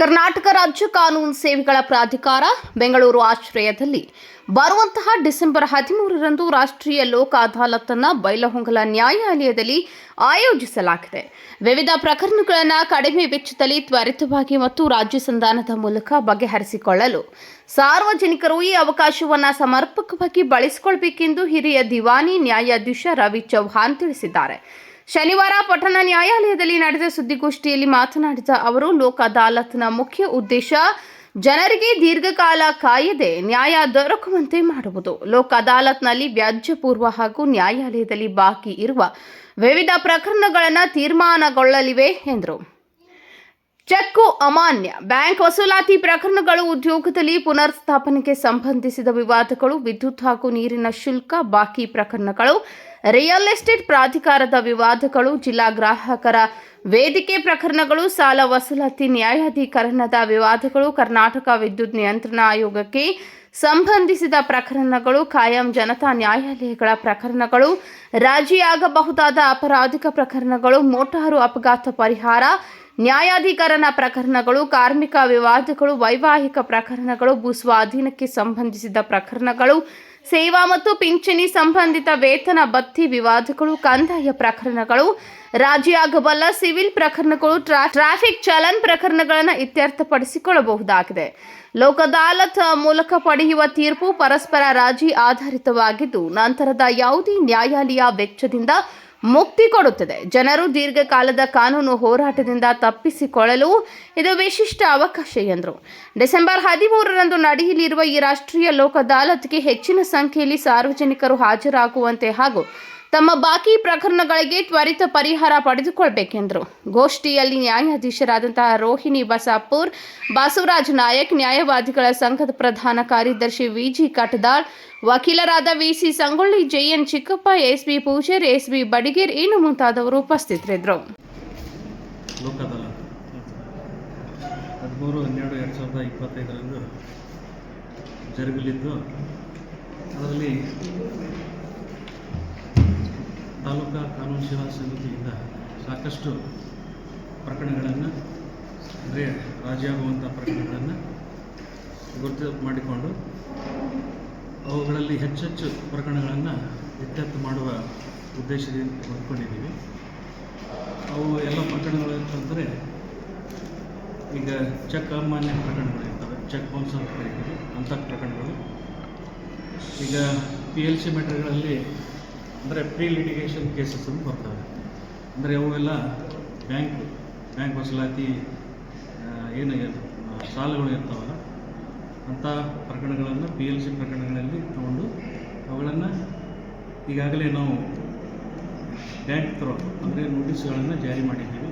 ಕರ್ನಾಟಕ ರಾಜ್ಯ ಕಾನೂನು ಸೇವೆಗಳ ಪ್ರಾಧಿಕಾರ ಬೆಂಗಳೂರು ಆಶ್ರಯದಲ್ಲಿ ಬರುವಂತಹ ಡಿಸೆಂಬರ್ ಹದಿಮೂರರಂದು ರಾಷ್ಟ್ರೀಯ ಲೋಕ ಅದಾಲತ್ನ ಬೈಲಹೊಂಗಲ ನ್ಯಾಯಾಲಯದಲ್ಲಿ ಆಯೋಜಿಸಲಾಗಿದೆ. ವಿವಿಧ ಪ್ರಕರಣಗಳನ್ನು ಕಡಿಮೆ ವೆಚ್ಚದಲ್ಲಿ ತ್ವರಿತವಾಗಿ ಮತ್ತು ರಾಜ್ಯ ಸಂಧಾನದ ಮೂಲಕ ಬಗೆಹರಿಸಿಕೊಳ್ಳಲು ಸಾರ್ವಜನಿಕರು ಈ ಅವಕಾಶವನ್ನು ಸಮರ್ಪಕವಾಗಿ ಬಳಸಿಕೊಳ್ಳಬೇಕೆಂದು ಹಿರಿಯ ದಿವಾನಿ ನ್ಯಾಯಾಧೀಶ ರವಿ ಚೌಹಾಣ್ ತಿಳಿಸಿದ್ದಾರೆ. ಶನಿವಾರ ಪಟ್ಟಣ ನ್ಯಾಯಾಲಯದಲ್ಲಿ ನಡೆದ ಸುದ್ದಿಗೋಷ್ಠಿಯಲ್ಲಿ ಮಾತನಾಡಿದ ಅವರು, ಲೋಕ ಅದಾಲತ್ನ ಮುಖ್ಯ ಉದ್ದೇಶ ಜನರಿಗೆ ದೀರ್ಘಕಾಲ ಕಾಯದೆ ನ್ಯಾಯ ದೊರಕುವಂತೆ ಮಾಡುವುದು. ಲೋಕ ಅದಾಲತ್ನಲ್ಲಿ ವ್ಯಾಜ್ಯಪೂರ್ವ ಹಾಗೂ ನ್ಯಾಯಾಲಯದಲ್ಲಿ ಬಾಕಿ ಇರುವ ವಿವಿಧ ಪ್ರಕರಣಗಳನ್ನು ತೀರ್ಮಾನಗೊಳ್ಳಲಿವೆ ಎಂದರು. ಚೆಕ್ಕು ಅಮಾನ್ಯ. ಬ್ಯಾಂಕ್ ವಸೂಲಾತಿ ಪ್ರಕರಣಗಳು ಉದ್ಯೋಗದಲ್ಲಿ ಪುನರ್ ಸ್ಥಾಪನೆಗೆ ಸಂಬಂಧಿಸಿದ ವಿವಾದಗಳು, ವಿದ್ಯುತ್ ಹಾಗೂ ನೀರಿನ ಶುಲ್ಕ, ಬಾಕಿ ಪ್ರಕರಣಗಳು, ರಿಯಲ್ ಎಸ್ಟೇಟ್ ಪ್ರಾಧಿಕಾರದ ವಿವಾದಗಳು, ಜಿಲ್ಲಾ ಗ್ರಾಹಕರ ವೇದಿಕೆ ಪ್ರಕರಣಗಳು, ಸಾಲ ವಸೂಲಾತಿ ನ್ಯಾಯಾಧೀಕರಣದ ವಿವಾದಗಳು, ಕರ್ನಾಟಕ ವಿದ್ಯುತ್ ನಿಯಂತ್ರಣ ಆಯೋಗಕ್ಕೆ ಸಂಬಂಧಿಸಿದ ಪ್ರಕರಣಗಳು, ಕಾಯಂ ಜನತಾ ನ್ಯಾಯಾಲಯಗಳ ಪ್ರಕರಣಗಳು, ರಾಜಿಯಾಗಬಹುದಾದ ಅಪರಾಧಿಕ ಪ್ರಕರಣಗಳು, ಮೋಟಾರು ಅಪಘಾತ ಪರಿಹಾರ ನ್ಯಾಯಾಧೀಕರಣ ಪ್ರಕರಣಗಳು, ಕಾರ್ಮಿಕ ವಿವಾದಗಳು, ವೈವಾಹಿಕ ಪ್ರಕರಣಗಳು ಭೂಸ್ವಾಧೀನಕ್ಕೆ ಸಂಬಂಧಿಸಿದ ಪ್ರಕರಣಗಳು, ಸೇವಾ ಮತ್ತು ಪಿಂಚಣಿ ಸಂಬಂಧಿತ ವೇತನ ಬತ್ತಿ ವಿವಾದಗಳು, ಕಂದಾಯ ಪ್ರಕರಣಗಳು, ರಾಜಿಯಾಗಬಲ್ಲ ಸಿವಿಲ್ ಪ್ರಕರಣಗಳು, ಟ್ರಾ- ಟ್ರಾಫಿಕ್ ಚಲನ್ ಪ್ರಕರಣಗಳನ್ನು ಇತ್ಯರ್ಥಪಡಿಸಿಕೊಳ್ಳಬಹುದಾಗಿದೆ. ಲೋಕ ಅದಾಲತ್ ಮೂಲಕ ಪಡೆಯುವ ತೀರ್ಪು ಪರಸ್ಪರ ರಾಜಿ ಆಧಾರಿತವಾಗಿದ್ದು, ನಂತರದ ಯಾವುದೇ ನ್ಯಾಯಾಲಯ ವೆಚ್ಚದಿಂದ ಮುಕ್ತಿ ಕೊಡುತ್ತದೆ. ಜನರು ದೀರ್ಘಕಾಲದ ಕಾನೂನು ಹೋರಾಟದಿಂದ ತಪ್ಪಿಸಿಕೊಳ್ಳಲು ಇದು ವಿಶಿಷ್ಟ ಅವಕಾಶ ಎಂದರು. ಡಿಸೆಂಬರ್ ಹದಿಮೂರರಂದು ನಡೆಯಲಿರುವ ಈ ರಾಷ್ಟ್ರೀಯ ಲೋಕ ಅದಾಲತ್ಗೆ ಹೆಚ್ಚಿನ ಸಂಖ್ಯೆಯಲ್ಲಿ ಸಾರ್ವಜನಿಕರು ಹಾಜರಾಗುವಂತೆ ಹಾಗೂ ತಮ್ಮ ಬಾಕಿ ಪ್ರಕರಣಗಳಿಗೆ ತ್ವರಿತ ಪರಿಹಾರ ಪಡೆದುಕೊಳ್ಳಬೇಕೆಂದರು ಗೋಷ್ಠಿಯಲ್ಲಿ ನ್ಯಾಯಾಧೀಶರಾದಂತಹ ರೋಹಿಣಿ ಬಸಾಪುರ್, ಬಸವರಾಜ್ ನಾಯಕ್, ನ್ಯಾಯವಾದಿಗಳ ಸಂಘದ ಪ್ರಧಾನ ಕಾರ್ಯದರ್ಶಿ ವಿಜಿ ಕಟದಾಳ್, ವಕೀಲರಾದ VC Sangolli, JN Chikkappa, SB Pujar, SB Badiger ಇನ್ನು ಮುಂತಾದವರು ಉಪಸ್ಥಿತರಿದ್ದರು. ಹದಿಮೂರು, ಹನ್ನೆರಡು, ಎರಡು ಸಾವಿರದ ಇಪ್ಪತ್ತೈದರಂದು ಜರುಗಲಿದ್ದು, ಅದರಲ್ಲಿ ತಾಲೂಕಾ ಕಾನೂನು ಸೇವಾ ಸಮಿತಿಯಿಂದ ಸಾಕಷ್ಟು ಪ್ರಕರಣಗಳನ್ನು, ಅಂದರೆ ರಾಜಿಯಾಗುವಂಥ ಪ್ರಕರಣಗಳನ್ನು ಗುರುತು ಮಾಡಿಕೊಂಡು ಅವುಗಳಲ್ಲಿ ಹೆಚ್ಚೆಚ್ಚು ಪ್ರಕರಣಗಳನ್ನು ಇತ್ಯರ್ಥ ಮಾಡುವ ಉದ್ದೇಶದಿಂದ ಹೊಂದ್ಕೊಂಡಿದ್ದೀವಿ. ಅವು ಎಲ್ಲ ಪ್ರಕರಣಗಳು ಅಂತಂದರೆ ಈಗ ಚೆಕ್ ಅಮಾನ್ಯ ಪ್ರಕರಣಗಳು ಇರ್ತವೆ, ಚೆಕ್ ಬೌನ್ಸ್ ಅಂತ ಕರಿತೀವಿ ಅಂಥ ಪ್ರಕರಣಗಳು. ಈಗ ಪಿ ಎಲ್ ಸಿ ಮ್ಯಾಟ್ರ್ಗಳಲ್ಲಿ ಅಂದರೆ ಪ್ರೀ ಲಿಟಿಗೇಷನ್ ಕೇಸಸ್ ಅಂತ ಬರ್ತವೆ. ಅಂದರೆ ಅವೆಲ್ಲ ಬ್ಯಾಂಕ್ ಬ್ಯಾಂಕ್ ವಸೂಲಾತಿ ಏನು ಸಾಲಗಳು ಇರ್ತಾವಲ್ಲ, ಅಂಥ ಪ್ರಕರಣಗಳನ್ನು ಪಿ ಎಲ್ ಸಿ ಪ್ರಕರಣಗಳಲ್ಲಿ ತಗೊಂಡು ಅವುಗಳನ್ನು ಈಗಾಗಲೇ ನಾವು ಬ್ಯಾಂಕ್ ತ್ರೋ ಅಂದರೆ ನೋಟಿಸ್ಗಳನ್ನು ಜಾರಿ ಮಾಡಿದ್ದೀವಿ.